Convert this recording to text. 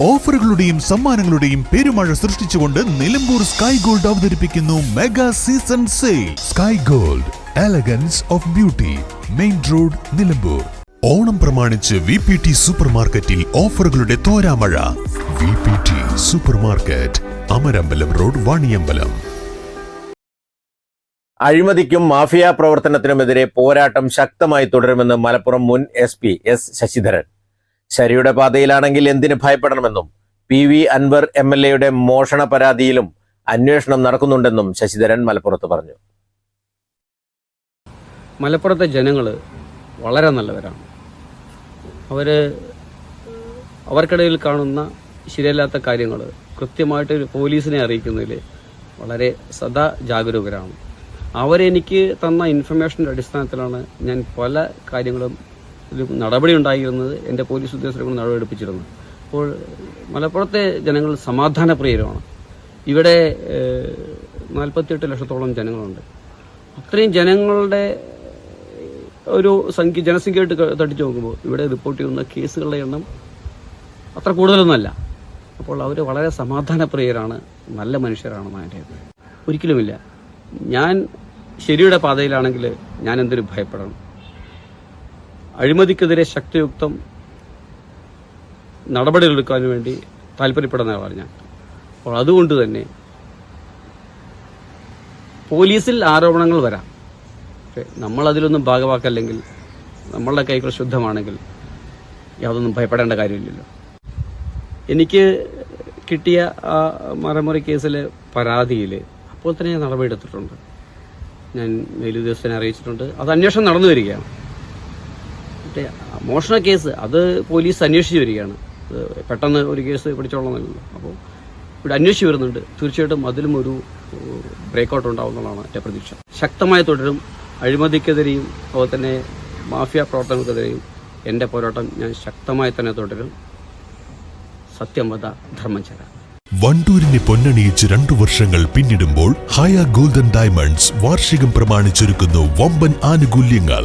ഓഫറുകളുടെയും സമ്മാനങ്ങളുടെയും പെരുമഴ സൃഷ്ടിച്ചുകൊണ്ട് നിലമ്പൂർ സ്കൈ ഗോൾഡ് അവതരിപ്പിക്കുന്നു mega season sale. Sky gold elegance of beauty main road Nilambur. Onam പ്രമാണിച്ച് വി പി ടി സൂപ്പർ മാർക്കറ്റിൽ ഓഫറുകളുടെ തോരാമഴ. V P T super market Amarambalam road Vaniyambalam. അഴിമതിക്കും mafia പ്രവർത്തനത്തിനുമെതിരെ പോരാട്ടം ശക്തമായി തുടരുമെന്ന് മലപ്പുറം മുൻ എസ് പി എസ് ശശിധരൻ. ശരിയുടെ പാതയിലാണെങ്കിൽ എന്തിന് ഭയപ്പെടണമെന്നും P V Anvar M L എയുടെ മോഷണ പരാതിയിലും അന്വേഷണം നടക്കുന്നുണ്ടെന്നും ശശിധരൻ മലപ്പുറത്ത് പറഞ്ഞു. മലപ്പുറത്തെ ജനങ്ങൾ വളരെ നല്ലവരാണ്. അവർ അവർക്കിടയിൽ കാണുന്ന ശരിയല്ലാത്ത കാര്യങ്ങൾ കൃത്യമായിട്ട് പോലീസിനെ അറിയിക്കുന്നതിൽ വളരെ സദാ ജാഗരൂകരാണ്. അവരെനിക്ക് തന്ന ഇൻഫർമേഷന്റെ അടിസ്ഥാനത്തിലാണ് ഞാൻ പല കാര്യങ്ങളും നടപടി ഉണ്ടായിരുന്നത് എന്റെ പോലീസ് ഉദ്യോഗസ്ഥരെ കൊണ്ട് നടപടിയെടുപ്പിച്ചിരുന്നു. അപ്പോൾ മലപ്പുറത്തെ ജനങ്ങൾ സമാധാനപ്രിയരുമാണ് ഇവിടെ നാൽപ്പത്തിയെട്ട് ലക്ഷത്തോളം ജനങ്ങളുണ്ട്. അത്രയും ജനങ്ങളുടെ ഒരു സംഖ്യ ജനസംഖ്യയായിട്ട് തട്ടിച്ചു നോക്കുമ്പോൾ ഇവിടെ റിപ്പോർട്ട് ചെയ്യുന്ന കേസുകളുടെ എണ്ണം അത്ര കൂടുതലൊന്നുമല്ല. അപ്പോൾ അവർ വളരെ സമാധാനപ്രിയരാണ് നല്ല മനുഷ്യരാണെന്ന് എന്റെ ഒരിക്കലുമില്ല. ഞാൻ ശരിയുടെ പാതയിലാണെങ്കിൽ ഞാൻ എന്തൊരു ഭയപ്പെടണം? അഴിമതിക്കെതിരെ ശക്തിയുക്തം നടപടികളെടുക്കാൻ വേണ്ടി താല്പര്യപ്പെടുന്ന ആളാണ് ഞാൻ. അപ്പോൾ അതുകൊണ്ട് തന്നെ പോലീസിൽ ആരോപണങ്ങൾ വരാം. നമ്മളതിലൊന്നും ഭാഗവാക്കല്ലെങ്കിൽ നമ്മളുടെ കൈകൾ ശുദ്ധമാണെങ്കിൽ യാതൊന്നും ഭയപ്പെടേണ്ട കാര്യമില്ലല്ലോ. എനിക്ക് കിട്ടിയ ആ മറമുറി കേസിലെ പരാതിയിൽ അപ്പോൾ തന്നെ ഞാൻ നടപടിയെടുത്തിട്ടുണ്ട്. ഞാൻ മേലുദ്യോഗസ്ഥനെ അറിയിച്ചിട്ടുണ്ട്. അത് അന്വേഷണം നടന്നു വരികയാണ്. മറ്റേ മോഷണ കേസ് അത് പോലീസ് അന്വേഷിച്ച് വരികയാണ്. പെട്ടെന്ന് ഒരു കേസ് പിടിച്ചോളണമെന്നല്ലോ. അപ്പോൾ ഇവിടെ അന്വേഷിച്ച് വരുന്നുണ്ട്. തീർച്ചയായിട്ടും അതിലും ഒരു ബ്രേക്കൗട്ട് ഉണ്ടാവുന്നതാണ് എന്റെ പ്രതീക്ഷ. ശക്തമായ തുടരും. അഴിമതിക്കെതിരെയും അതുപോലെ തന്നെ മാഫിയ പ്രവർത്തനങ്ങൾക്കെതിരെയും എന്റെ പോരാട്ടം ഞാൻ ശക്തമായി തന്നെ തുടരും. സത്യമത ധർമ്മം ചേരാം. വണ്ടൂരിനെ പൊന്നണിയിച്ച് രണ്ടു വർഷങ്ങൾ പിന്നിടുമ്പോൾ ഹയ ഗോൾഡൻ ഡയമണ്ട്സ് വാർഷികം പ്രമാണിച്ചൊരുക്കുന്നു വമ്പൻ ആനുകൂല്യങ്ങൾ.